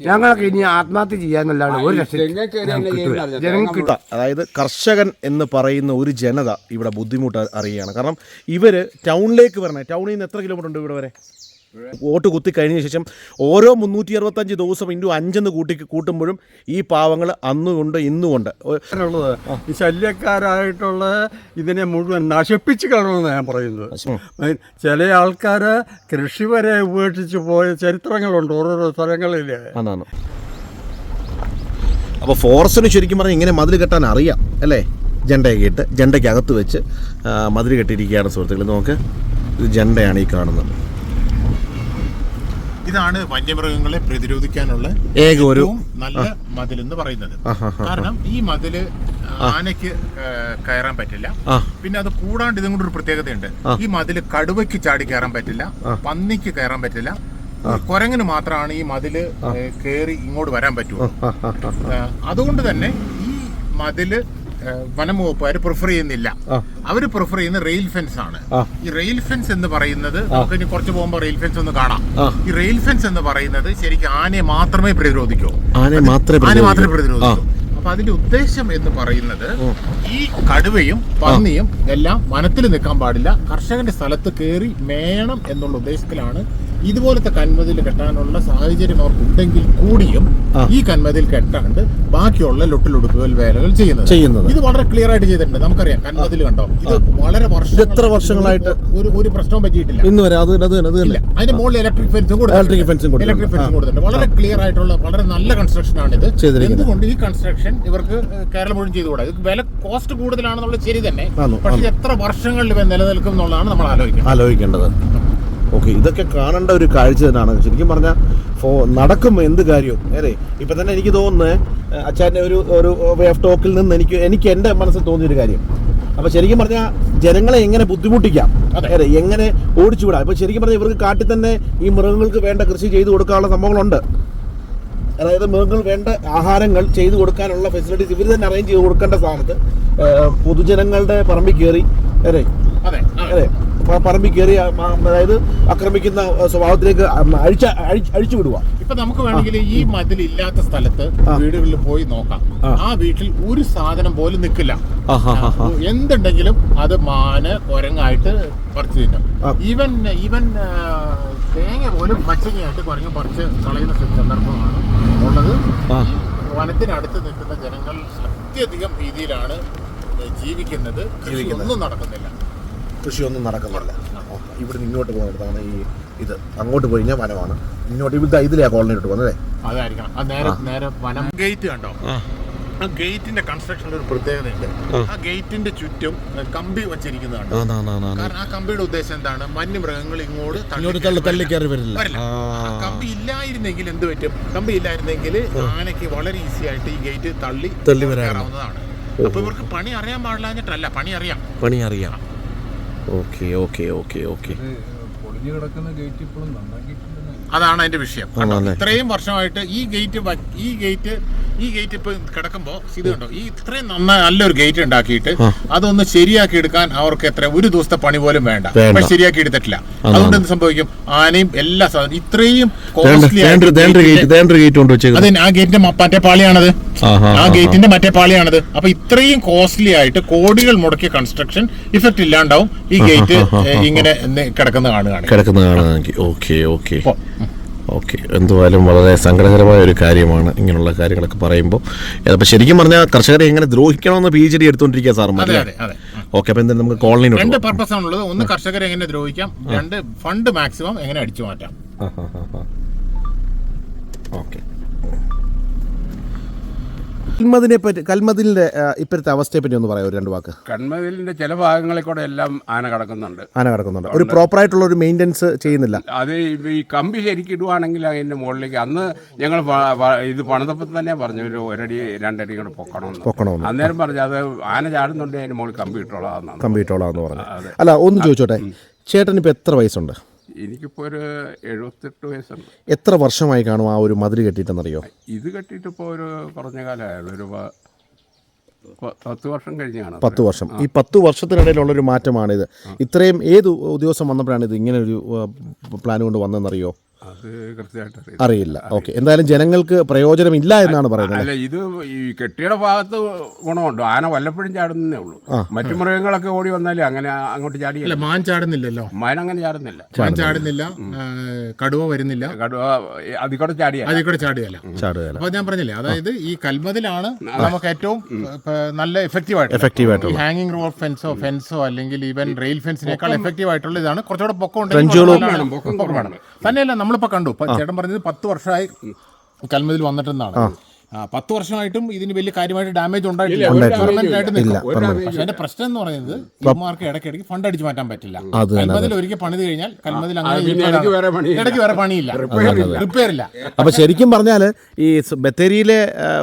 ഞങ്ങൾക്ക് ഇനി ആത്മഹത്യ ചെയ്യാന്നല്ലാണ്ട് ഒരു രക്ഷ ജനങ്ങൾക്ക് കിട്ടും അതായത് കർഷകൻ എന്ന് പറയുന്ന ഒരു ജനത ഇവിടെ ബുദ്ധിമുട്ട് അറിയുകയാണ്. കാരണം ഇവർ ടൗണിലേക്ക് വരണേ. ടൗണിൽ നിന്ന് എത്ര കിലോമീറ്റർ ഉണ്ട് ഇവിടെ വരെ? വോട്ട് കുത്തി കഴിഞ്ഞ ശേഷം ഓരോ മുന്നൂറ്റി അറുപത്തഞ്ച് ദിവസം ഇൻഡു അഞ്ചെന്ന് കൂട്ടി കൂട്ടുമ്പോഴും ഈ പാവങ്ങൾ അന്നുകൊണ്ട് ഇന്നുകൊണ്ട്. ഉള്ളത്. ഈ ശല്യക്കാരായിട്ടുള്ള ഇതിനെ മുഴുവൻ നശിപ്പിച്ച് കളണമെന്ന് ഞാൻ പറയുന്നത്. ചില ആൾക്കാർ കൃഷി വരെ ഉപേക്ഷിച്ച് പോയ ചരിത്രങ്ങളുണ്ട് ഓരോരോ സ്ഥലങ്ങളിൽ അതാണ്. അപ്പോൾ ഫോറസ്റ്റിന് ശരിക്കും പറഞ്ഞാൽ ഇങ്ങനെ മതിൽ കെട്ടാൻ അറിയാം അല്ലേ? ജണ്ടയൊക്കെ ഇട്ട് ജണ്ടയ്ക്കകത്ത് വെച്ച് മതിൽ കെട്ടിയിരിക്കുകയാണ് സുഹൃത്തുക്കൾ നോക്ക് ഇത് ജണ്ടയാണ് ഈ കാണുന്നത്. ഇതാണ് വന്യമൃഗങ്ങളെ പ്രതിരോധിക്കാനുള്ള ഏക ഒരു നല്ല മതിൽ എന്ന് പറയുന്നത്. കാരണം ഈ മതിൽ ആനയ്ക്ക് കയറാൻ പറ്റില്ല. പിന്നെ അത് കൂടാണ്ട് ഇതും കൂടെ ഒരു പ്രത്യേകതയുണ്ട് ഈ മതിൽ കടുവയ്ക്ക് ചാടി കയറാൻ പറ്റില്ല പന്നിക്ക് കയറാൻ പറ്റില്ല. കുരങ്ങിന് മാത്രമാണ് ഈ മതിൽ കയറി ഇങ്ങോട്ട് വരാൻ പറ്റുള്ളൂ. അതുകൊണ്ട് തന്നെ ഈ മതിൽ വനം വകുപ്പുകാർ പ്രിഫർ ചെയ്യുന്നില്ല. അവർ പ്രിഫർ ചെയ്യുന്ന റെയിൽ ഫെൻസ് ആണ്. ഈ റെയിൽ ഫെൻസ് എന്ന് പറയുന്നത് നമുക്ക് ഇനി കുറച്ച് പോകുമ്പോൾ റെയിൽ ഫെൻസ് ഒന്ന് കാണാം. ഈ റെയിൽ ഫെൻസ് എന്ന് പറയുന്നത് ശരിക്കും ആനയെ മാത്രമേ പ്രതിരോധിക്കൂ. ആനയെ മാത്രമേ. പ്രതിരോധിക്കൂ. അപ്പൊ അതിന്റെ ഉദ്ദേശം എന്ന് പറയുന്നത് ഈ കടുവയും പന്നിയും എല്ലാം വനത്തിൽ നിൽക്കാൻ പാടില്ല. കർഷകന്റെ സ്ഥലത്ത് കയറി മേയണം എന്നുള്ള ഉദ്ദേശത്തിലാണ് ഇതുപോലത്തെ കന്മതിൽ കെട്ടാനുള്ള സാഹചര്യം അവർക്കുണ്ടെങ്കിൽ കൂടിയും ഈ കന്മതിൽ കെട്ടാണ്ട് ബാക്കിയുള്ള ലൊട്ടിലൊടുക്കുകൾ വേലകൾ ചെയ്യുന്നത്. ചെയ്യുന്നത്. ഇത് വളരെ ക്ലിയർ ആയിട്ട് ചെയ്തിട്ടുണ്ട്. നമുക്കറിയാം. കന്മതിൽ കണ്ടോ? ഇത് വളരെ വർഷം എത്ര വർഷങ്ങളായിട്ട്? ഒരു ഒരു പ്രശ്നവും പറ്റിയിട്ടില്ല. ഇന്ന് വരെ അത് അത് അത് ഇല്ല. അതിന്റെ മുകളിൽ ഇലക്ട്രിക് ഫെൻസും ഇലക്ട്രിക് ഫെൻസും. ഇലക്ട്രിക് ഫെൻസും കൊടുത്തിട്ടുണ്ട്. വളരെ ക്ലിയർ ആയിട്ടുള്ള വളരെ നല്ല കൺസ്ട്രക്ഷൻ ആണ് ഇത്. എന്തുകൊണ്ട് ഈ കൺസ്ട്രക്ഷൻ ഇവർക്ക് കേരളം മുഴുവൻ ചെയ്തുകൂടാ? ഇത് വില കോസ്റ്റ് കൂടുതലാണെന്നുള്ളത് ശരി തന്നെ. പക്ഷേ എത്ര വർഷങ്ങളിൽ നിലനിൽക്കും എന്നുള്ളതാണ് നമ്മൾ ആലോചിക്കുന്നത് ആലോചിക്കേണ്ടത്. ഓക്കെ ഇതൊക്കെ കാണേണ്ട ഒരു കാഴ്ച തന്നെയാണ്. ശരിക്കും പറഞ്ഞാൽ ഫോ നടക്കും എന്ത് കാര്യവും. അല്ലേ? ഇപ്പം തന്നെ എനിക്ക് തോന്നുന്നത് അച്ഛന്റെ ഒരു ഒരു വേ ഓഫ് ടോക്കിൽ നിന്ന് എനിക്ക് എനിക്ക് എന്റെ മനസ്സിൽ തോന്നിയൊരു കാര്യം. അപ്പോൾ ശരിക്കും പറഞ്ഞാൽ ജനങ്ങളെ എങ്ങനെ ബുദ്ധിമുട്ടിക്കാം? അതെ. എങ്ങനെ ഓടിച്ചുവിടാം? ഇപ്പോൾ ശരിക്കും പറഞ്ഞാൽ ഇവർക്ക് കാട്ടിൽ തന്നെ ഈ മൃഗങ്ങൾക്ക് വേണ്ട കൃഷി ചെയ്തു കൊടുക്കാനുള്ള സംഭവങ്ങളുണ്ട്. അതായത് മൃഗങ്ങൾ വേണ്ട ആഹാരങ്ങൾ ചെയ്തു കൊടുക്കാനുള്ള ഫെസിലിറ്റീസ് ഇവർ തന്നെ അറേഞ്ച് ചെയ്ത് കൊടുക്കേണ്ട സ്ഥാനത്ത് പൊതുജനങ്ങളുടെ പറമ്പിൽ കയറി അല്ലേ? അതെ. അതെ പറമ്പിൽ കയറി അതായത് ആക്രമിക്കുന്ന സ്വഭാവത്തിലേക്ക് അഴിച്ച അഴി- അഴിച്ചു വിടുക. ഇപ്പൊ നമുക്ക് വേണമെങ്കിൽ ഈ മതിൽ ഇല്ലാത്ത സ്ഥലത്ത് വീടുകളിൽ പോയി നോക്കാം. ആ. വീട്ടിൽ ഒരു സാധനം പോലും നിൽക്കില്ല. എന്തുണ്ടെങ്കിലും അത് മാന് കുരങ്ങായിട്ട് പറിച്ചു തിന്നും. ഈവൻ ഈവൻ തേങ്ങ പോലും പച്ചങ്ങയായിട്ട് കുരങ്ങ് പറിച്ച് കളയുന്ന സന്ദർഭമാണ് ഉള്ളത്. വനത്തിനടുത്ത് നിൽക്കുന്ന ജനങ്ങൾ അത്യധികം രീതിയിലാണ് ജീവിക്കുന്നത്. ഒന്നും നടക്കുന്നില്ല. കൃഷിയൊന്നും നടക്കുന്നില്ല. ഇവിടെ ഇങ്ങോട്ട് പോകുന്നിടത്താണ് ഈ ഇത്. അങ്ങോട്ട് പോയി കഴിഞ്ഞാൽ വനമാണ്. ഇങ്ങോട്ട് ഇവിടുത്തെ ഇതിലെയാ ഇട്ട് പോകുന്നത് അതായിരിക്കണം. ആ നേരെ നേരെ വനം. ഗേറ്റ് കണ്ടോ? ആ. ഗേറ്റിന്റെ കൺസ്ട്രക്ഷനിൽ ഒരു പ്രത്യേകതയുണ്ട്. ആ. ഗേറ്റിന്റെ ചുറ്റും കമ്പി വെച്ചിരിക്കുന്നത് കണ്ടോ കാരണം ആ കമ്പിയുടെ ഉദ്ദേശം എന്താണ്? വന്യമൃഗങ്ങൾ ഇങ്ങോട്ട് ഇങ്ങോട്ട് തള്ളി തള്ളി കയറി വരില്ല. കമ്പി ഇല്ലായിരുന്നെങ്കിൽ എന്ത് പറ്റും? കമ്പി ഇല്ലായിരുന്നെങ്കിൽ ആനയ്ക്ക് വളരെ ഈസി ആയിട്ട് ഈ ഗേറ്റ് തള്ളി തള്ളി വരാവുന്നതാണ് അപ്പൊ ഇവർക്ക് പണി അറിയാൻ പാടില്ലാഞ്ഞിട്ടല്ല. പണി അറിയാം. പണി അറിയാം. Okay okay okay okay. പൊളിഞ്ഞു കിടക്കുന്ന ഗേറ്റ് ഇപ്പോഴും നന്നാക്കിയിട്ടുണ്ടെന്ന് അതാണ് അതിന്റെ വിഷയം. ഇത്രയും വർഷമായിട്ട് ഈ ഗേറ്റ് ഈ ഗേറ്റ് ഈ ഗേറ്റ് ഇപ്പൊ കിടക്കുമ്പോ ഇത് കണ്ടോ? ഈ ഇത്രയും നന്നായി നല്ലൊരു ഗേറ്റ് ഉണ്ടാക്കിയിട്ട് അതൊന്ന് ശരിയാക്കി എടുക്കാൻ അവർക്ക് എത്ര ഒരു ദിവസത്തെ പണി പോലും വേണ്ട. പക്ഷെ ശരിയാക്കി എടുത്തിട്ടില്ല. അതുകൊണ്ട് എന്ത് സംഭവിക്കും? ആനയും എല്ലാ സാധനം ഇത്രയും അതെ ആ ഗേറ്റിന്റെ മറ്റേ പാളിയാണത്. ആ ഗേറ്റിന്റെ മറ്റേ പാളിയാണത്. അപ്പൊ ഇത്രയും കോസ്റ്റ്ലി ആയിട്ട് കോടികൾ മുടക്കിയ കൺസ്ട്രക്ഷൻ ഇഫക്റ്റ് ഇല്ലാണ്ടാവും ഈ ഗേറ്റ് ഇങ്ങനെ കിടക്കുന്ന കാണുകയാണ് കിടക്കുന്ന കാണുകയാണെങ്കിൽ. Okay okay. ഓക്കെ. എന്തുവായാലും വളരെ സങ്കടകരമായ ഒരു കാര്യമാണ് ഇങ്ങനെയുള്ള കാര്യങ്ങളൊക്കെ പറയുമ്പോൾ. അപ്പോൾ ശരിക്കും പറഞ്ഞാൽ കർഷകരെ എങ്ങനെ ദ്രോഹിക്കണമെന്ന് പി എച്ച് ഡി എടുത്തുകൊണ്ടിരിക്കുക സാർ ഓക്കെ അപ്പോൾ എന്തായാലും നമുക്ക് കോളനി രണ്ട് പർപ്പസ് ആണുള്ളത് ഒന്ന് കർഷകരെ എങ്ങനെ ദ്രോഹിക്കാം രണ്ട് ഫണ്ട് മാക്സിമം എങ്ങനെ അടിച്ചു മാറ്റാം. ഓക്കെ. കൽമതിനെ പറ്റി കൽമതിലിന്റെ ഇപ്പോഴത്തെ അവസ്ഥയെ പറ്റി ഒന്ന് പറയാം ഒരു രണ്ട് വാക്ക്? കൽമതിലിന്റെ ചില ഭാഗങ്ങളിൽ കൂടെ എല്ലാം ആന കടക്കുന്നുണ്ട്. ആന കടക്കുന്നുണ്ട്. ഒരു പ്രോപ്പർ ആയിട്ടുള്ള ഒരു മെയിന്റെനൻസ് ചെയ്യുന്നില്ല. അത് ഈ- കമ്പി ശരിക്കും ഇടുവാണെങ്കിൽ അതിന്റെ മുകളിലേക്ക് അന്ന് ഞങ്ങൾ ഇത് പണിതപ്പം തന്നെ പറഞ്ഞു ഒരു ഒരടി രണ്ടടി കൂടെ പൊക്കണമെന്ന്. പൊക്കണമെന്ന്. അന്നേരം പറഞ്ഞു അത് ആന ചാടുന്നുണ്ട് അതിന്റെ മുകളിൽ കമ്പി ഇട്ടോളാം കമ്പി ഇട്ടോളാം എന്ന് പറഞ്ഞു. അല്ല ഒന്ന് ചോദിച്ചോട്ടെ. ചേട്ടൻ ഇപ്പൊ എത്ര വയസ്സുണ്ട്? എനിക്കിപ്പോൾ ഒരു എഴുപത്തെട്ട് വയസ്സുണ്ട്. എത്ര വർഷമായി കാണും ആ ഒരു മതിൽ കെട്ടിയിട്ടെന്നറിയോ? ഇത് കെട്ടിയിട്ടിപ്പോൾ ഒരു കുറഞ്ഞ കാലമായുള്ളൂ. ഒരു പ- പ- പത്ത് വർഷം കഴിഞ്ഞാണ് പത്ത് വർഷം. ഈ പത്ത് വർഷത്തിനിടയിലുള്ളൊരു മാറ്റമാണിത്. ഇത്രയും ഏത് ഉദ്യോഗസ്ഥം വന്നപ്പോഴാണ് ഇത് ഇങ്ങനെ ഒരു പ്ലാൻ കൊണ്ട് വന്നതെന്നറിയോ? അറിയില്ല. ഓക്കെ. എന്തായാലും ജനങ്ങൾക്ക് പ്രയോജനമില്ല എന്നാണ് പറയുന്നത്. അല്ല ഇത് ഈ കെട്ടിയുടെ ഭാഗത്ത് ഗുണമുണ്ട്. ആന വല്ലപ്പോഴും ചാടുന്നേ ഉള്ളൂ. മറ്റു മൃഗങ്ങളൊക്കെ ഓടി വന്നാലും അങ്ങനെ അങ്ങോട്ട് ചാടി അല്ല മാൻ ചാടുന്നില്ലല്ലോ. മാൻ അങ്ങനെ ചാടുന്നില്ല. മാൻ ചാടുന്നില്ല. കടുവ വരുന്നില്ല. കടുവ അതിൽ കൂടെ ചാടിയ അതിൽ കൂടെ ചാടുകയല്ല ചാടുകയല്ല. അപ്പൊ ഞാൻ പറഞ്ഞില്ലേ അതായത് ഈ കൽമതിലാണ് നമുക്ക് ഏറ്റവും നല്ല എഫക്റ്റീവ് ആയിട്ട് എഫക്റ്റീവ് ആയിട്ടുള്ള. ഹാങ്ങിങ് റോഡ് ഫെൻസോ ഫെൻസോ അല്ലെങ്കിൽ ഈവൻ റെയിൽ ഫെൻസിനേക്കാൾ എഫക്റ്റീവ് ആയിട്ടുള്ള ഇതാണ്. കുറച്ചുകൂടെ പൊക്കം ഉണ്ട് ഉണ്ടെങ്കിൽ പൊക്കം വേണം തന്നെയല്ല നമ്മളിപ്പോ കണ്ടു. ഇപ്പൊ ചേട്ടൻ പറഞ്ഞത് പത്ത് വർഷമായി കൽമതിൽ വന്നിട്ടെന്നാണ്. പത്ത് വർഷമായിട്ടും ഇതിന് വലിയ കാര്യമായിട്ട് ഡാമേജ് ഉണ്ടായിട്ടില്ല. പക്ഷെ അതിന്റെ പ്രശ്നം എന്ന് പറയുന്നത് ഇമാർക്ക് ഇടയ്ക്കിടയ്ക്ക് ഫണ്ട് അടിച്ചു മാറ്റാൻ പറ്റില്ല. കൽമതിൽ ഒരിക്കൽ പണിത് കഴിഞ്ഞാൽ കൽമതിൽ അങ്ങനെ. ഇടയ്ക്ക് വേറെ പണിയില്ല. റിപ്പയർ ഇല്ല. അപ്പൊ ശരിക്കും പറഞ്ഞാൽ ഈ ബത്തേരിയിലെ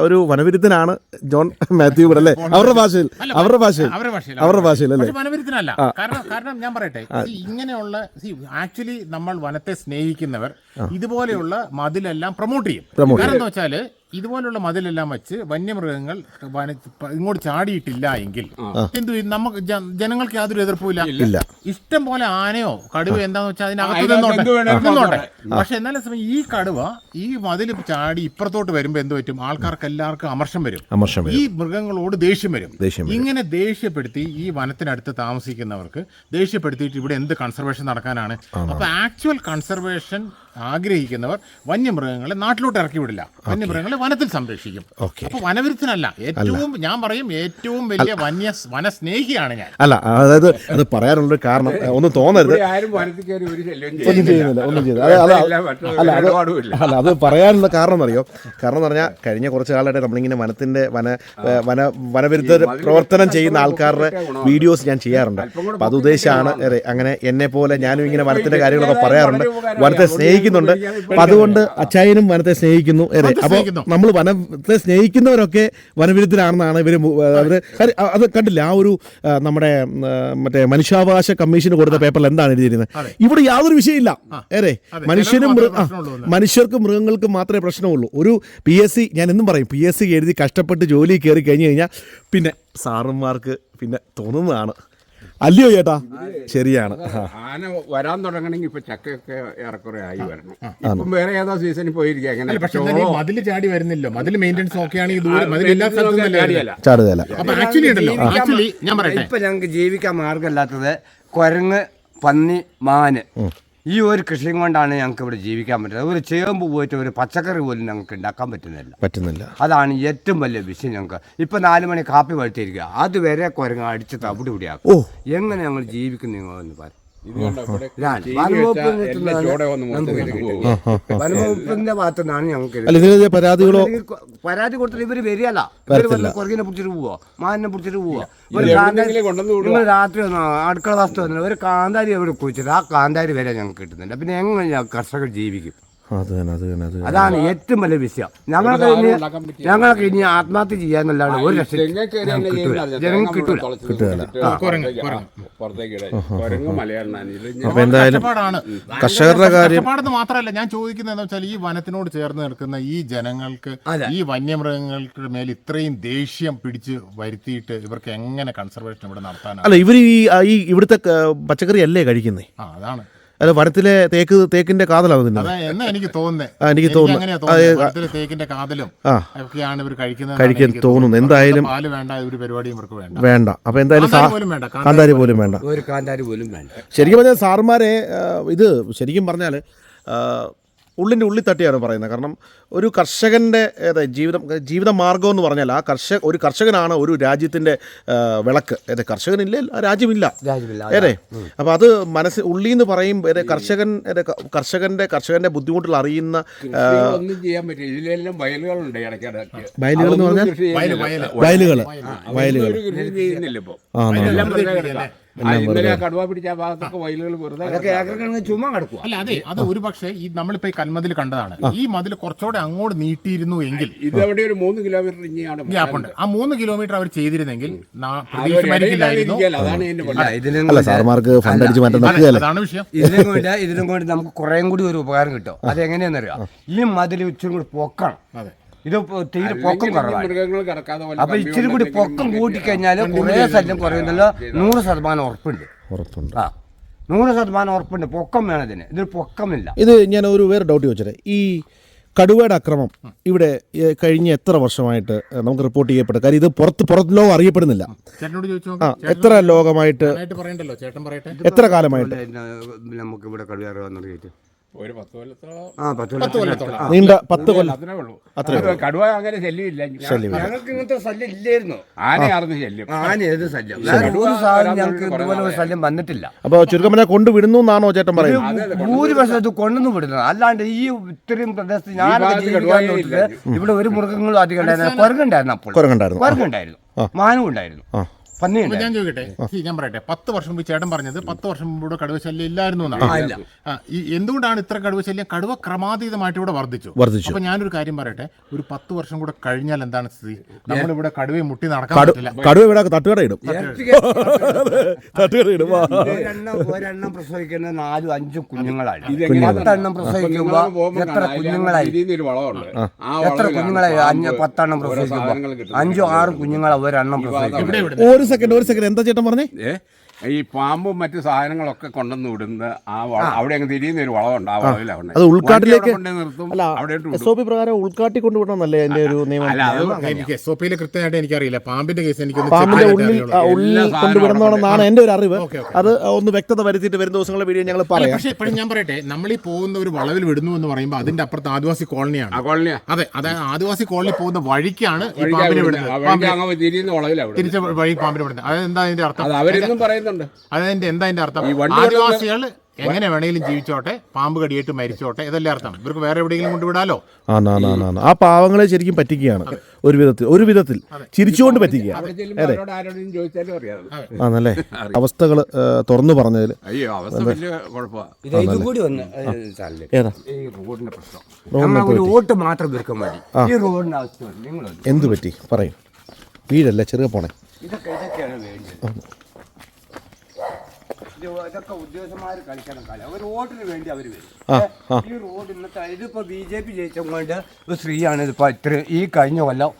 ഒരു വനവിരുദ്ധനാണ് ജോൺ മാത്യു ഇവിടെ അല്ലേ? അവരുടെ ഭാഷയിൽ അവരുടെ ഭാഷയിൽ അവരുടെ ഭാഷയിൽ അവരുടെ ഭാഷയിൽ അല്ലേ? പക്ഷെ വനവിരുദ്ധനല്ല. കാരണം കാരണം ഞാൻ പറയട്ടെ ഇങ്ങനെയുള്ള ആക്ച്വലി നമ്മൾ വനത്തെ സ്നേഹിക്കുന്നവർ ഇതുപോലെയുള്ള മതിലെല്ലാം പ്രൊമോട്ട് ചെയ്യും. കാരണം എന്താ വെച്ചാൽ ഇതുപോലുള്ള മതിലെല്ലാം വെച്ച് വന്യമൃഗങ്ങൾ ഇങ്ങോട്ട് ചാടിയിട്ടില്ല എങ്കിൽ എന്തു? നമുക്ക് ജനങ്ങൾക്ക് യാതൊരു എതിർപ്പുമില്ല. ഇഷ്ടം പോലെ ആനയോ കടുവ എന്താന്ന് വെച്ചാൽ അതിനകത്ത് നിന്നോട്ടെ. പക്ഷെ എന്നാലും സമയം ഈ കടുവ ഈ മതിൽ ചാടി ഇപ്പുറത്തോട്ട് വരുമ്പോ എന്ത് പറ്റും? ആൾക്കാർക്ക് എല്ലാവർക്കും അമർഷം വരും. ഈ മൃഗങ്ങളോട് ദേഷ്യം വരും. ഇങ്ങനെ ദേഷ്യപ്പെടുത്തി ഈ വനത്തിനടുത്ത് താമസിക്കുന്നവർക്ക് ദേഷ്യപ്പെടുത്തിയിട്ട് ഇവിടെ എന്ത് കൺസർവേഷൻ നടക്കാനാണ്? അപ്പൊ ആക്ച്വൽ കൺസർവേഷൻ ആഗ്രഹിക്കുന്നവർ വന്യമൃഗങ്ങളെ നാട്ടിലോട്ട് ഇറക്കി വിടില്ല. വന്യമൃഗങ്ങളെ വനത്തിൽ സംരക്ഷിക്കും. അപ്പൊ വനവിരുദ്ധനല്ല ഏറ്റവും ഞാൻ പറയും ഏറ്റവും വലിയ വന്യ വനസ്നേഹിയാണ് ഞാൻ. അല്ല അതായത് അത് പറയാനുള്ള കാരണം ഒന്നും തോന്നരുത്. ഒന്നും ചെയ്യുന്നില്ല. ഒന്നും ചെയ്യുന്നില്ല. അല്ല, അത് പറയാനുള്ള കാരണം അറിയോ? കാരണം എന്ന് പറഞ്ഞാൽ കഴിഞ്ഞ കുറച്ച് കാലമായിട്ട് നമ്മളിങ്ങനെ വനത്തിന്റെ വന വന വനവിരുദ്ധ പ്രവർത്തനം ചെയ്യുന്ന ആൾക്കാരുടെ വീഡിയോസ് ഞാൻ ചെയ്യാറുണ്ട്. അപ്പൊ അത് ഉദ്ദേശമാണ് അങ്ങനെ എന്നെ പോലെ ഞാനും ഇങ്ങനെ വനത്തിന്റെ കാര്യങ്ങളൊക്കെ പറയാറുണ്ട്. വനത്തെ സ്നേഹിക്കുന്നുണ്ട്. അപ്പൊ അതുകൊണ്ട് അച്ചായനും വനത്തെ സ്നേഹിക്കുന്നു. അതെ അപ്പൊ നമ്മൾ വനത്തെ സ്നേഹിക്കുന്നവരൊക്കെ വനവിരുദ്ധരാണെന്നാണ് ഇവർ അവർ അത് കണ്ടില്ല? ആ ഒരു നമ്മുടെ മറ്റേ മനുഷ്യാവകാശ കമ്മീഷന് കൊടുത്ത പേപ്പറിൽ എന്താണ് എഴുതിയിരുന്നത്? ഇവിടെ യാതൊരു വിഷയമില്ല ഏറെ. മനുഷ്യനും മനുഷ്യർക്കും മൃഗങ്ങൾക്കും മാത്രമേ പ്രശ്നമുള്ളൂ. ഒരു പി എസ് സി ഞാൻ എന്നും പറയും പി എസ് സി എഴുതി കഷ്ടപ്പെട്ട് ജോലി കയറി കഴിഞ്ഞു കഴിഞ്ഞാൽ പിന്നെ സാറന്മാർക്ക് പിന്നെ തോന്നുന്നതാണ്. അല്ലയോ ചേട്ടാ? ശരിയാണ്. ആന വരാൻ തുടങ്ങണമെങ്കിൽ ഇപ്പൊ ചക്കയൊക്കെ ഏറെക്കുറെ ആയി വരണം. ഇപ്പം വേറെ ഏതോ സീസണിൽ പോയിരിക്കുക? അങ്ങനെ പക്ഷെ മതിൽ ചാടി വരുന്നില്ലോ. മതിൽ മെയിന്റെനൻസ് നോക്കുകയാണെങ്കിൽ അപ്പൊ ആക്ച്വലി ഉണ്ടല്ലോ. ആക്ച്വലി ഞാൻ പറയട്ടെ. ഇപ്പൊ ഞങ്ങൾക്ക് ജീവിക്കാൻ മാർഗമില്ലാത്തത് കുരങ്ങ് പന്നി മാന്. ഈ ഒരു കൃഷിയും കൊണ്ടാണ് ഞങ്ങൾക്ക് ഇവിടെ ജീവിക്കാൻ പറ്റുന്നത്. ഒരു ചേമ്പ് പോയിട്ട് ഒരു പച്ചക്കറി പോലും ഞങ്ങൾക്ക് ഉണ്ടാക്കാൻ പറ്റുന്നില്ല. പറ്റുന്നില്ല. അതാണ് ഏറ്റവും വലിയ വിഷയം ഞങ്ങൾക്ക്. ഇപ്പൊ നാല് മണി കാപ്പി വഴുത്തിരിക്കുക അതുവരെ കുരങ്ങ അടിച്ച് തവിടി. പിടിയാക്കും എങ്ങനെ ഞങ്ങൾ ജീവിക്കുന്നു നിങ്ങളെന്ന് പറയും വനംവകുപ്പിന്റെ ഭാഗത്തുനിന്നാണ് ഞങ്ങൾക്ക് പരാതികളോ? ഇവർ പരാതി കൊടുത്തിട്ട് ഇവർ വരികയല്ല. ഇവർ വന്ന് കുരങ്ങിനെ പിടിച്ചിട്ട് പോവാ. മാനിനെ പിടിച്ചിട്ട് പോവാ. നിങ്ങൾ രാത്രി അടുക്കള വസ്തു ഒരു കാന്താരി എവിടെ കുഴിച്ചിട്ട് ആ കാന്താരി വരെ ഞങ്ങൾക്ക് കിട്ടുന്നില്ല പിന്നെ എങ്ങനെ കർഷകർ ജീവിക്കും? അതാണ് ഏറ്റവും വലിയ വിഷയം. ഞങ്ങൾക്ക് ഇനി ഞങ്ങൾക്ക് ഇനി ആത്മഹത്യ ചെയ്യാന്നല്ലാണ്ട് ഒരു ലക്ഷം കിട്ടൂല. അപ്പൊ എന്തായാലും കർഷകരുടെ കാര്യം മാത്രമല്ല ഞാൻ ചോദിക്കുന്നത് എന്താ വെച്ചാൽ ഈ വനത്തിനോട് ചേർന്ന് നിൽക്കുന്ന ഈ ജനങ്ങൾക്ക് ഈ വന്യമൃഗങ്ങൾക്ക് മേൽ ഇത്രയും ദേഷ്യം പിടിച്ച് വരുത്തിയിട്ട് ഇവർക്ക് എങ്ങനെ കൺസർവേഷൻ ഇവിടെ നടത്താനാണ് അല്ല ഇവർ ഈ ഈ ഇവിടുത്തെ പച്ചക്കറി അല്ലേ കഴിക്കുന്നേ? ആ അതാണ്. അല്ല വടത്തിലെ തേക്ക് തേക്കിന്റെ കാതലാണ് എന്നാ എനിക്ക് തോന്നുന്നത് എനിക്ക് തോന്നുന്നു. തേക്കിന്റെ കാതലും. ഒക്കെയാണ് ഇവർ കഴിക്കുന്നത് കഴിക്കാൻ തോന്നുന്നു. എന്തായാലും- പാൽ വേണ്ട ഒരു പരിപാടിയും ഇവർക്ക് വേണ്ട. വേണ്ട. അപ്പൊ എന്തായാലും കാന്താരി പോലും വേണ്ട കാന്താരി കാന്താരി പോലും വേണ്ട. ഒരു കാന്താരി പോലും വേണ്ട. ശരിക്കും പറഞ്ഞാൽ സാറുമാരെ ഇത് ശരിക്കും പറഞ്ഞാൽ ഉള്ളിന്റെ ഉള്ളി തട്ടിയാണ് പറയുന്നത്. കാരണം ഒരു കർഷകന്റെ ഏതാ ജീവിതം ജീവിത മാർഗം എന്ന് പറഞ്ഞാൽ ആ കർഷക ഒരു കർഷകനാണ് ഒരു രാജ്യത്തിന്റെ വിളക്ക്. ഏതാ കർഷകനില്ലേ ആ രാജ്യമില്ല. രാജ്യമില്ല. ഏതെ അപ്പോൾ അത് മനസ്സ് ഉള്ളി എന്ന് പറയും ഏതെ കർഷകൻ ഏതെ കർഷകന്റെ കർഷകന്റെ ബുദ്ധിമുട്ടുകൾ അറിയുന്ന ഒന്നും ചെയ്യാൻ പറ്റില്ല. ഇതിലെല്ലാം വയലുകളുണ്ട് ഇടയ്ക്കിടയ്ക്ക് വയലുകൾ എന്ന് പറഞ്ഞാൽ. വയലുകൾ. വയലുകൾ. ചെയ്യുന്നില്ല ഇന്നലെ കടുവ പിടിച്ച ആ ഭാഗത്തൊക്കെ വയലുകൾ വെറുതെ അതൊക്കെ ചുമ്മാ അല്ല അതെ അത് ഒരു പക്ഷേ ഈ നമ്മളിപ്പോ ഈ കൽമതിൽ കണ്ടതാണ്. ഈ മതിൽ കുറച്ചുകൂടെ അങ്ങോട്ട് നീട്ടിയിരുന്നു എങ്കിൽ ഇതവിടെ ഒരു മൂന്ന് കിലോമീറ്റർ ഇനിയാണ് ഗ്യാപ്പുണ്ട് ആ മൂന്ന് കിലോമീറ്റർ അവർ ചെയ്തിരുന്നെങ്കിൽ ഫണ്ട് അടിച്ച് മാറ്റാൻ അതാണ് വിഷയം. ഇതിനും കൂടി ഇതിനും നമുക്ക് കുറേം കൂടി ഒരു ഉപകാരം കിട്ടും. അത് എങ്ങനെയാണെന്നറിയാം ഈ മതിൽ ഇച്ചിരി കൂടി പൊക്കണം. അതെ. ഇത് തീരെ പൊക്കം കുറവാണ് അപ്പൊ ഇച്ചിരി കൂടി പൊക്കം കൂട്ടിക്കഴിഞ്ഞാൽ കുറേ ശല്യം കുറയുന്നല്ലോ നൂറ് ശതമാനം ഉറപ്പുണ്ട്. ഉറപ്പുണ്ട്. ആ നൂറ് ശതമാനം ഉറപ്പുണ്ട്. പൊക്കം വേണം ഇതിന്. ഇതിന് പൊക്കമില്ല. ഇത് ഞാൻ ഒരു വേറെ ഡൗട്ട് ചോദിച്ചത് ഈ കടുവയുടെ അക്രമം ഇവിടെ കഴിഞ്ഞ എത്ര വർഷമായിട്ട് നമുക്ക് റിപ്പോർട്ട് ചെയ്യപ്പെട്ട കാര്യം ഇത് പുറത്ത് പുറത്ത് ലോകം അറിയപ്പെടുന്നില്ല. ചേട്ടനോട് ചോദിച്ചു ആ എത്ര ലോകമായിട്ട് ചേട്ടനായിട്ട് പറയണ്ടല്ലോ? ചേട്ടൻ പറയട്ടെ? എത്ര കാലമായിട്ട്? നമുക്ക് ഇവിടെ കടുവ ഒരു പത്ത് കൊല്ലത്തോളം. ആ പത്ത് നീണ്ട പത്ത് കൊല്ലം. അത്രേ ഉള്ളൂ. അത് കടുവ അങ്ങനെ ശല്യമില്ല. ഞങ്ങൾക്ക് ഇങ്ങനത്തെ ശല്യം ഇല്ലായിരുന്നു. ആനയാർന്ന് ശല്യം. ആന ഏത് ശല്യം? വേറെ ഒരു സാധനം ഞങ്ങൾക്ക് ഇതുപോലെ ഒരു ശല്യം വന്നിട്ടില്ല. അപ്പോൾ ചുരുക്കമനെ കൊണ്ടുവിടുന്നു എന്നാണോ ചേട്ടൻ പറയുന്നത്? ഭൂരിപക്ഷം ഇത് കൊണ്ടു വിടുന്നത്. അല്ലാണ്ട് ഈ ഇത്രയും പ്രദേശത്ത് ഞാൻ ഭാഗത്ത് ജീവിക്കാൻ കടുവയെ നോക്കിയിട്ട് ഇവിടെ ഒരു മൃഗങ്ങളും അധികം ഉണ്ടായിരുന്നു കുരങ്ങുണ്ടായിരുന്നു അപ്പോൾ. കുരങ്ങുണ്ടായിരുന്നു. കുരങ്ങുണ്ടായിരുന്നു. മാനും ഉണ്ടായിരുന്നു ആ. പന്നി ഞാൻ ചോദിക്കട്ടെ? see, ഞാൻ പറയട്ടെ പത്ത് വർഷം മുമ്പ് ചേട്ടൻ പറഞ്ഞത് പത്ത് വർഷം മുമ്പ് ഇവിടെ കടുവ ശല്യം ഇല്ലായിരുന്നു എന്നാണ്. ആ, ഈ എന്തുകൊണ്ടാണ് ഇത്ര കടുവ ശല്യം കടുവ ക്രമാതീതമായിട്ട് ഇവിടെ വർദ്ധിച്ചു. വർദ്ധിച്ചു. അപ്പൊ ഞാനൊരു കാര്യം പറയട്ടെ ഒരു പത്ത് വർഷം കൂടെ കഴിഞ്ഞാൽ എന്താണ് സ്ഥിതി? നമ്മളിവിടെ കടുവ മുട്ടി നടക്കാൻ കടു പറ്റില്ല. കടുവ ഇവിടെ തട്ടുകട ഇടും. തട്ടുകട ഇടും. ആ. ഒരെണ്ണം ഒരെണ്ണം പ്രസവിക്കുന്ന നാലും അഞ്ചും കുഞ്ഞുങ്ങളാണ്? പത്തെണ്ണം പ്രസവിക്കുമ്പോ എത്ര. കുഞ്ഞുങ്ങളായി? എത്ര കുഞ്ഞുങ്ങളായി? അഞ്ച് പത്തെണ്ണം പ്രസവിക്കുമ്പോ. അഞ്ചോ ആറും കുഞ്ഞുങ്ങളെ ഒരെണ്ണം പ്രസവിക്കും ഇവിടെ ഇവിടെ. ഒരു സെക്കൻഡ് ഒരു സെക്കൻഡ് എന്താ ചേട്ടൻ പറഞ്ഞേ? ഈ പാമ്പും മറ്റു സാധനങ്ങളൊക്കെ കൊണ്ടുവന്ന് വിടുന്ന ആ അവിടെ അങ്ങ് തിരിയുന്ന ഒരു വളമുണ്ട് ആ. വളവിലാണ് അത് ഉൾക്കാട്ടിലേക്ക് എസ് ഒ പി പ്രകാരം ഉൾക്കാട്ടി കൊണ്ടുവിടണമെന്നല്ലേ എന്റെ ഒരു നിയമം? അല്ല അത് എനിക്ക് എസ് ഒ പിയിൽ കൃത്യമായിട്ട് എനിക്കറിയില്ല. പാമ്പിന്റെ കേസ് എനിക്കൊന്ന് പാമ്പിന്റെ ഉള്ളിൽ. ഉള്ളിൽ കൊണ്ടുവിടണമെന്നാണ് എന്റെ ഒരു അറിവ്. അത് ഒന്ന് വ്യക്തത വരുത്തിയിട്ട് വരുന്ന ദിവസങ്ങളെ വീഡിയോ ഞങ്ങൾ പറയാം. പക്ഷേ ഇപ്പോഴും ഞാൻ പറയട്ടെ നമ്മൾ ഈ പോകുന്ന ഒരു വളവിൽ വിടുന്നു എന്ന് പറയുമ്പോൾ അതിന്റെ അപ്പുറത്ത് ആദിവാസി കോളനിയാണ്. ആ കോളനിയാ. അതെ അതായത് ആദിവാസി കോളനി പോകുന്ന വഴിക്കാണ് തിരിച്ച വഴി പാമ്പിനെ വിടുന്നത്. അതായത് എന്താ അതിന്റെ അർത്ഥം അവരെന്നും പറയുന്നുണ്ട്. അതെന്റെ എന്താ അതിന്റെ അർത്ഥം? ഈ വണ്ടി ആദിവാസികൾ എങ്ങനെ വേണമെങ്കിലും ജീവിച്ചോട്ടെ പാമ്പ് കടിയേറ്റ് മരിച്ചോട്ടെ ഇതല്ലേ അർത്ഥം? ഇവർക്ക് വേറെ എവിടെയെങ്കിലും കൊണ്ടുവിടാലോ? ആ. ആ പാവങ്ങളെ ശരിക്കും പറ്റിക്കുകയാണ്. ഒരു വിധത്തിൽ ഒരു വിധത്തിൽ ചിരിച്ചുകൊണ്ട് പറ്റിക്കുക അതെ. ആരോടും ചോദിച്ചാലും ആണല്ലേ? അവസ്ഥകൾ തുറന്നു പറഞ്ഞതിൽ. അയ്യോ അവസ്ഥ വലിയ കുഴപ്പമാണ് ഇത് ഇത് കൂടി ഒന്ന് സാറിൽ ഏതാ? ഈ റോഡിന്റെ പ്രശ്നം. നമ്മൾ ഒരു വോട്ട് മാത്രം മതി. ഈ റോഡിന്റെ അവസ്ഥ നിങ്ങൾ എന്തു പറ്റി? പറയും. വീടല്ലേ? ചെറുക പോണേ. ഇതൊക്കെ ഇതൊക്കെയാണ് വേണ്ടത്. ഇത് ഇതൊക്കെ ഉദ്യോഗസ്ഥന്മാർ കളിക്കണം. കളി. അവർ വോട്ടിന് വേണ്ടി അവർ വരും. ഈ റോഡ് ഇന്നത്തെ ഇതിപ്പോ ബി ജെ പി ജയിച്ചുകൊണ്ട് ഒരു സ്ത്രീയാണ് ഇതിപ്പോ ഇത്ര ഈ കഴിഞ്ഞ കൊല്ലം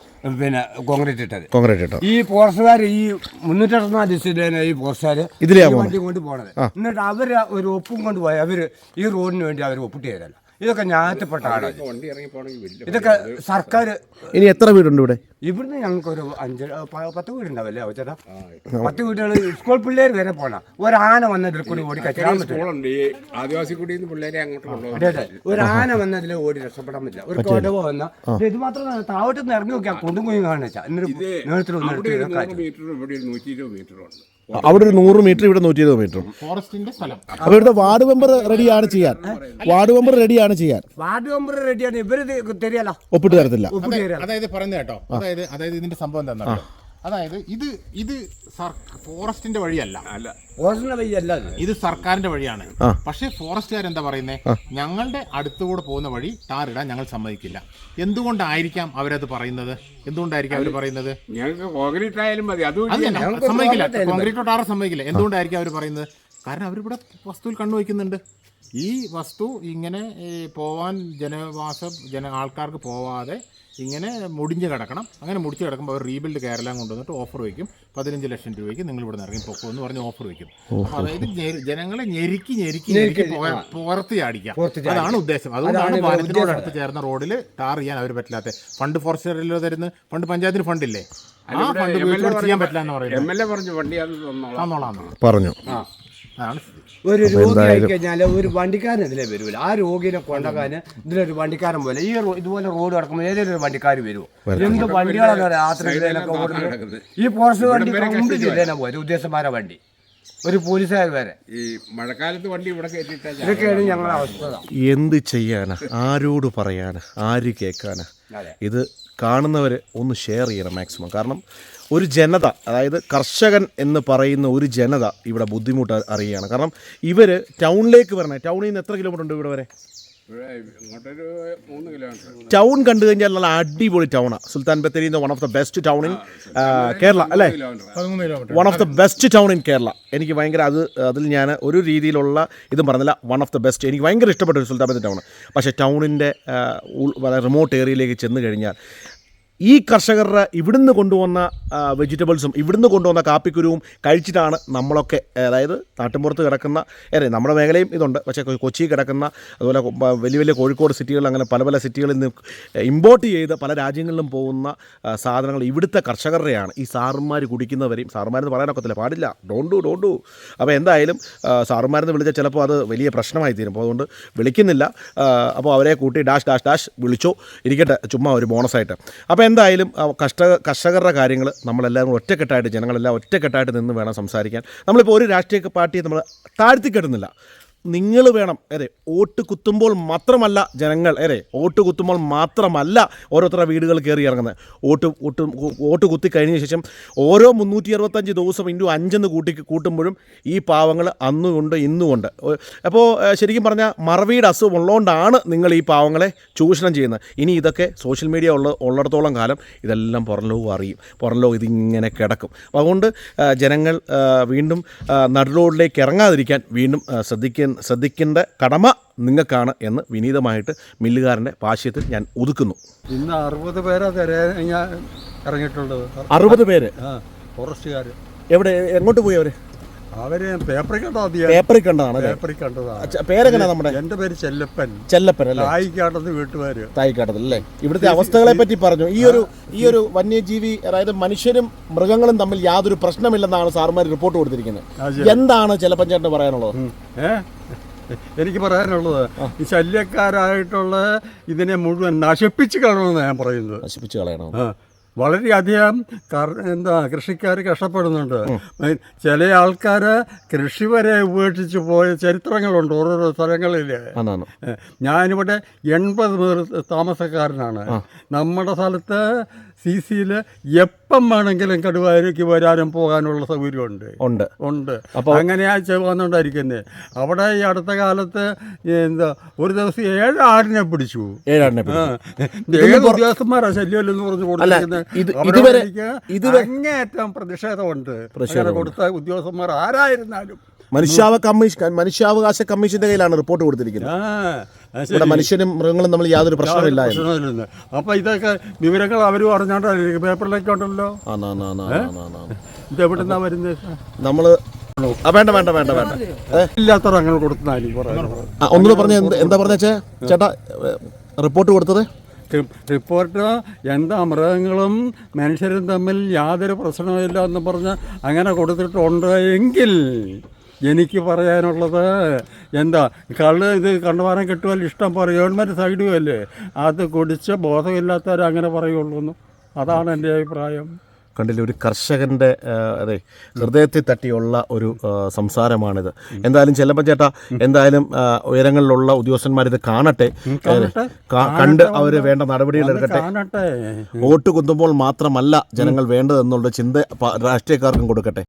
പിന്നെ കോൺഗ്രസ് ഇട്ടത്. കോൺക്രീറ്റ് ഇട്ടത്. ഈ പോസ്റ്റുകാർ ഈ മുന്നൂറ്റി അറുപത്തിനാല് ഡിസ്ട്രിക്റ്റിലെ ഈ പോസ്റ്റുകാർ ഇതിലേ വണ്ടി കൊണ്ട് പോണത്. എന്നിട്ട് അവർ ഒരു ഒപ്പും കൊണ്ട് പോയി. അവർ ഈ റോഡിന് വേണ്ടി അവർ ഒപ്പിട്ട് തരല്ല. ഇതൊക്കെ ഞാറ്റപ്പെട്ട ആളാണ് വണ്ടി ഇറങ്ങി പോകണമെങ്കിൽ വലിയ ഇതൊക്കെ സർക്കാർ ഇനി എത്ര വീടുണ്ട് ഇവിടെ? ഇവിടുന്ന് ഞങ്ങൾക്ക് ഒരു അഞ്ച് പ- പത്ത് വീടുണ്ടാവല്ലേ ചേട്ടാ? പത്ത് വീടുകൾ സ്കൂൾ പിള്ളേർ വരെ പോണ. ഒരാന ആന വന്നതിൽ കൂടി ഓടി കച്ചാൻ പറ്റില്ല സ്കൂളുണ്ട്. ഈ ആദിവാസി കുടിയിൽ പിള്ളേരെ അങ്ങോട്ട് കൊണ്ടുപോകും ആന വന്നതിൽ ഓടി രക്ഷപ്പെടാൻ പറ്റില്ല. ഒരു കൊടവ വന്ന ഇത് മാത്രം താവട്ട് നിന്ന് ഇറങ്ങി നോക്കിയാൽ കൊണ്ടും കുഞ്ഞു കാണുന്ന എന്നിട്ട് നേരത്തിൽ ഒന്ന് അവിടെ ഒരു നൂറ് മീറ്ററും ഇവിടെ ഒരു നൂറ്റി ഇരുപത് മീറ്ററും ഉണ്ട്. അവിടെ ഒരു നൂറ് മീറ്റർ ഇവിടെ നൂറ്റി ഇരുപത് മീറ്റർ ഫോറസ്റ്റിന്റെ സ്ഥലം. അപ്പോൾ ഇവിടുത്തെ വാർഡ് മെമ്പർ റെഡിയാണ് ചെയ്യാൻ. വാർഡ് മെമ്പർ റെഡിയാണ് ചെയ്യാൻ. വാർഡ് മെമ്പർ റെഡിയാണ്. ഇവർ തരികയല്ലോ ഒപ്പിട്ട് തരത്തില്ല. അതായത് പറയുന്നത് കേട്ടോ. അതായത് അതായത് ഇതിന്റെ സംഭവം എന്താണെന്നറിയോ? അതായത് ഇത് ഇത് ഫോറസ്റ്റിന്റെ വഴിയല്ല. അല്ല. ഫോറസ്റ്റിന്റെ വഴിയല്ല ഇത്. സർക്കാരിന്റെ വഴിയാണ്. പക്ഷേ ഫോറസ്റ്റുകാർ എന്താ പറയുന്നത് ഞങ്ങളുടെ അടുത്തുകൂടെ പോകുന്ന വഴി ടാറിടാൻ ഞങ്ങൾ സമ്മതിക്കില്ല. എന്തുകൊണ്ടായിരിക്കാം അവരത് പറയുന്നത്? എന്തുകൊണ്ടായിരിക്കും അവർ പറയുന്നത്? ഞങ്ങൾക്ക് കോൺക്രീറ്റ് ആയാലും മതി. അത് സമ്മതിക്കില്ല. കോൺക്രീറ്റോ ടാറോ സമ്മതിക്കില്ല. എന്തുകൊണ്ടായിരിക്കും അവർ പറയുന്നത്? കാരണം അവരിവിടെ വസ്തുവിൽ കണ്ണു വയ്ക്കുന്നുണ്ട്. ഈ വസ്തു ഇങ്ങനെ പോവാൻ ജനവാസം ജന ആൾക്കാർക്ക് പോവാതെ ഇങ്ങനെ മുടിഞ്ഞ് കിടക്കണം. അങ്ങനെ മുടിച്ച് കിടക്കുമ്പോൾ അവർ റീബിൽഡ് കേരളം കൊണ്ടുവന്നിട്ട് ഓഫർ വയ്ക്കും പതിനഞ്ച് ലക്ഷം രൂപയ്ക്ക് നിങ്ങൾ ഇവിടെ നിന്ന് ഇറങ്ങി പൊക്കോ എന്ന് പറഞ്ഞ് ഓഫർ വയ്ക്കും അതായത് ജനങ്ങളെ ഞെരുക്കി ഞെരുക്കി ഞെരുക്കി പുക- പുറത്ത് ചാടിക്കാം അതാണ് ഉദ്ദേശം. അതുകൊണ്ടാണ് വനത്തിനോട് അടുത്ത് ചേർന്ന റോഡിൽ ടാർ ചെയ്യാൻ അവർ പറ്റില്ലാത്ത. ഫണ്ട് ഫോറസ്റ്റിലോ തരുന്ന ഫണ്ട് പഞ്ചായത്തിന് ഫണ്ടില്ലേ? ആ ഫണ്ട് ചെയ്യാൻ പറ്റില്ല എന്ന് പറയുന്നത്. പറഞ്ഞു ഒരു രോഗിയായി കഴിഞ്ഞാൽ ഒരു വണ്ടിക്കാരൻ ഇതിലേ വരൂല. ആ രോഗിനെ കൊണ്ടാക്കാൻ ഇതിലൊരു വണ്ടിക്കാരൻ പോലെ ഈ ഇതുപോലെ റോഡ് കിടക്കുമ്പോൾ ഏതൊരു ഒരു വണ്ടിക്കാർ വരുമോ എന്ത് വണ്ടികളാണ് രാത്രി ഇതിലൊക്കെ ഓടുന്നത്? ഈ പോസ്റ്റ് വണ്ടി കംപ്ലീറ്റ് ജില്ലേനെ പോയത് വണ്ടി. ഒരു പോലീസുകാർ വരെ ഈ മഴക്കാലത്ത് വണ്ടി ഇവിടെ ഇതൊക്കെയാണ് ഞങ്ങളുടെ അവസ്ഥ. എന്ത് ചെയ്യാനാ? ആരോട് പറയാനാ? ആര് കേൾക്കാനാ? ഇത് കാണുന്നവരെ ഒന്ന് ഷെയർ ചെയ്യണം മാക്സിമം കാരണം ഒരു ജനത അതായത് കർഷകൻ എന്ന് പറയുന്ന ഒരു ജനത ഇവിടെ ബുദ്ധിമുട്ട് അറിയുകയാണ്. കാരണം ഇവർ ടൗണിലേക്ക് വരണേ. ടൗണിൽ നിന്ന് എത്ര കിലോമീറ്റർ ഉണ്ട് ഇവിടെ വരെ? ഇങ്ങോട്ടൊരു മൂന്ന് കിലോമീറ്റർ ടൗൺ കണ്ടു കഴിഞ്ഞാൽ നല്ല അടിപൊളി ടൗണാണ് Sultan Bathery one of the best town in Kerala അല്ലേ? One of the best town in Kerala. എനിക്ക് ഭയങ്കര അത് അതിൽ ഞാൻ ഒരു രീതിയിലുള്ള ഇതും പറഞ്ഞില്ല. വൺ ഓഫ് ദ ബെസ്റ്റ് എനിക്ക് ഭയങ്കര ഇഷ്ടപ്പെട്ട ഒരു സുൽത്താൻ ബത്തേരി ടൗൺ പക്ഷേ ടൗണിന്റെ വളരെ റിമോട്ട് ഏരിയയിലേക്ക് ചെന്ന് കഴിഞ്ഞാൽ ഈ കർഷകരുടെ ഇവിടുന്ന് കൊണ്ടുവന്ന വെജിറ്റബിൾസും ഇവിടുന്ന് കൊണ്ടുവന്ന കാപ്പിക്കുരുവും കഴിച്ചിട്ടാണ് നമ്മളൊക്കെ അതായത് നാട്ടിൻപുറത്ത് കിടക്കുന്ന ഏറെ നമ്മുടെ മേഖലയും ഇതുണ്ട്. പക്ഷേ കൊച്ചി കിടക്കുന്ന അതുപോലെ വലിയ വലിയ കോഴിക്കോട് സിറ്റികളിൽ അങ്ങനെ പല പല സിറ്റികളിൽ നിന്ന് ഇമ്പോർട്ട് ചെയ്ത് പല രാജ്യങ്ങളിലും പോകുന്ന സാധനങ്ങൾ ഇവിടുത്തെ കർഷകരുടെയാണ്. ഈ സാറുമാർ കുടിക്കുന്നവരെയും സാറുമാരെന്ന് പറയാനൊക്കത്തില്ല പാടില്ല. ഡോണ്ട് ഡു ഡോണ്ട് ഡു അപ്പോൾ എന്തായാലും സാറുമാരെന്ന് വിളിച്ചാൽ ചിലപ്പോൾ അത് വലിയ പ്രശ്നമായി തീരും. അപ്പോൾ അതുകൊണ്ട് വിളിക്കുന്നില്ല. അപ്പോൾ അവരെ കൂട്ടി ഡാഷ് ഡാഷ് ഡാഷ് വിളിച്ചോ ഇരിക്കട്ടെ ചുമ്മാ ഒരു ബോണസായിട്ട് അപ്പോൾ എന്തായാലും കർഷക കർഷകരുടെ കാര്യങ്ങൾ നമ്മളെല്ലാവരും ഒറ്റക്കെട്ടായിട്ട് ജനങ്ങളെല്ലാം ഒറ്റക്കെട്ടായിട്ട് നിന്ന് വേണം സംസാരിക്കാൻ. നമ്മളിപ്പോൾ ഒരു രാഷ്ട്രീയ പാർട്ടിയെ നമ്മൾ താഴ്ത്തിക്കെട്ടുന്നില്ല. നിങ്ങൾ വേണം അതെ വോട്ട് കുത്തുമ്പോൾ മാത്രമല്ല ജനങ്ങൾ അതെ വോട്ട് കുത്തുമ്പോൾ മാത്രമല്ല ഓരോരുത്തരുടെ വീടുകൾ കയറി ഇറങ്ങുന്നത്. വോട്ട് വോട്ട് വോട്ട് കുത്തി കഴിഞ്ഞ ശേഷം ഓരോ മുന്നൂറ്റി അറുപത്തഞ്ച് ദിവസം ഇന്റു അഞ്ചെന്ന് കൂട്ടി കൂട്ടുമ്പോഴും ഈ പാവങ്ങൾ അന്നുകൊണ്ട് ഇന്നുകൊണ്ട്. അപ്പോൾ ശരിക്കും പറഞ്ഞാൽ മറവിയുടെ അസുഖം ഉള്ളതുകൊണ്ടാണ് നിങ്ങൾ ഈ പാവങ്ങളെ ചൂഷണം ചെയ്യുന്നത്. ഇനി ഇതൊക്കെ സോഷ്യൽ മീഡിയ ഉള്ള ഉള്ളിടത്തോളം കാലം ഇതെല്ലാം പുറം ലോകം അറിയും. പുറം ലോകം ഇതിങ്ങനെ കിടക്കും. അപ്പോൾ അതുകൊണ്ട് ജനങ്ങൾ വീണ്ടും നടുറോഡിലേക്ക് ഇറങ്ങാതിരിക്കാൻ വീണ്ടും ആ, ശ്രദ്ധിക്കാൻ ശ്രദ്ധിക്കേണ്ട കടമ നിങ്ങൾക്കാണ് എന്ന് വിനീതമായിട്ട് മില്ലുകാരന്റെ പാശ്യത്തിൽ ഞാൻ ഒതുക്കുന്നു. ഇന്ന് അറുപത് പേരാ ഞാൻ ഇറങ്ങിയിട്ടുള്ളത്. അറുപത് പേര്? ഫോറസ്റ്റുകാർ എവിടെ? എങ്ങോട്ട് പോയി അവർ അവർ പേപ്പറിൽ കണ്ടാ പേപ്പറിൽ കണ്ടതാണ് പേപ്പറിൽ കണ്ടതാണ്. പേരെങ്ങനെ നമ്മുടെ? എന്റെ പേര് ചെല്ലപ്പൻ. ചെല്ലപ്പൻ അല്ലേ? തായിക്കാട്ടത്ത് വീട്ടുകാര്. തായിക്കാട്ടത്തിൽ അല്ലേ? ഇവിടുത്തെ അവസ്ഥകളെ പറ്റി പറഞ്ഞു. ഈ ഒരു ഈ ഒരു വന്യജീവി അതായത് മനുഷ്യരും മൃഗങ്ങളും തമ്മിൽ യാതൊരു പ്രശ്നമില്ലെന്നാണ് സാറുമാർ റിപ്പോർട്ട് കൊടുത്തിരിക്കുന്നത്. എന്താണ് ചെല്ലപ്പൻ ചേട്ടൻ പറയാനുള്ളത്? എനിക്ക് പറയാനുള്ളത് ഈ ശല്യക്കാരായിട്ടുള്ള ഇതിനെ മുഴുവൻ നശിപ്പിച്ച് കളയണമെന്ന് ഞാൻ പറയുന്നത്. നശിപ്പിച്ചു കളയണം? വളരെയധികം എന്താ കൃഷിക്കാർ കഷ്ടപ്പെടുന്നുണ്ട്. ചില ആൾക്കാർ കൃഷി വരെ ഉപേക്ഷിച്ച് പോയ ചരിത്രങ്ങളുണ്ട് ഓരോരോ സ്ഥലങ്ങളിൽ ഞാനിവിടെ എൺപത് മുതൽ താമസക്കാരനാണ്. നമ്മുടെ സ്ഥലത്ത് സി സിയിൽ എപ്പം വേണമെങ്കിലും കടുവായിലേക്ക് വരാനും പോകാനുള്ള സൗകര്യമുണ്ട്. ഉണ്ട്. ഉണ്ട്. അങ്ങനെയാ വന്നുകൊണ്ടിരിക്കുന്നത് അവിടെ ഈ അടുത്ത കാലത്ത് എന്താ ഒരു ദിവസം ഏഴ് ആടിനെ പിടിച്ചു. ഏഴാടിനെ ഏഴ് ഉദ്യോഗസ്ഥന്മാരാ ശല്യമല്ലെന്ന് പറഞ്ഞു കൊടുത്തിരിക്കുന്നത് അങ്ങേയറ്റം പ്രതിഷേധമുണ്ട്. അങ്ങനെ കൊടുത്ത ഉദ്യോഗസ്ഥന്മാർ ആരായിരുന്നാലും മനുഷ്യാവ കമ്മീഷൻ മനുഷ്യാവകാശ കമ്മീഷന്റെ കയ്യിലാണ് റിപ്പോർട്ട് കൊടുത്തിരിക്കുന്നത്. ഇവിടെ മനുഷ്യനും മൃഗങ്ങളും തമ്മിൽ യാതൊരു പ്രശ്നമില്ല അപ്പൊ ഇതൊക്കെ വിവരങ്ങൾ അവർ പറഞ്ഞോണ്ടല്ലേ പേപ്പറിലേക്ക് ഉണ്ടല്ലോ. ഇത് എവിടുന്നാ വരുന്നത് നമ്മൾ വേണ്ട വേണ്ട വേണ്ട വേണ്ട. ഇല്ലാത്ത എനിക്ക് പറയാനുള്ളത് ഒന്നുകൂടെ പറഞ്ഞ എന്താ പറഞ്ഞ ചേട്ടാ റിപ്പോർട്ട് കൊടുത്തത്? റിപ്പോർട്ട് എന്താ മൃഗങ്ങളും മനുഷ്യരും തമ്മിൽ യാതൊരു പ്രശ്നമില്ല എന്ന് പറഞ്ഞ് അങ്ങനെ കൊടുത്തിട്ടുണ്ട് എങ്കിൽ എനിക്ക് പറയാനുള്ളത് എന്താ കള്ള് ഇത് കണ്ടുപോകാൻ കിട്ടുമല്ലോ ഇഷ്ടം പോലെ ഗവൺമെന്റ് സൈഡും അല്ലേ? അത് കുടിച്ച് ബോധമില്ലാത്തവർ അങ്ങനെ പറയുള്ളൂ എന്ന് അതാണ് എന്റെ അഭിപ്രായം. കണ്ടില്ല ഒരു കർഷകന്റെ അതെ ഹൃദയത്തിൽ തട്ടിയുള്ള ഒരു സംസാരമാണിത്. എന്തായാലും ചെല്ലപ്പൻ ചേട്ടാ എന്തായാലും ഉയരങ്ങളിലുള്ള ഉദ്യോഗസ്ഥന്മാർ ഇത് കാണട്ടെ. കണ്ട് അവർ വേണ്ട നടപടികൾ എടുക്കട്ടെ. കാണട്ടെ. വോട്ട് കുത്തുമ്പോൾ മാത്രമല്ല ജനങ്ങൾ വേണ്ടതെന്നുള്ള ചിന്ത രാഷ്ട്രീയക്കാർക്കും കൊടുക്കട്ടെ.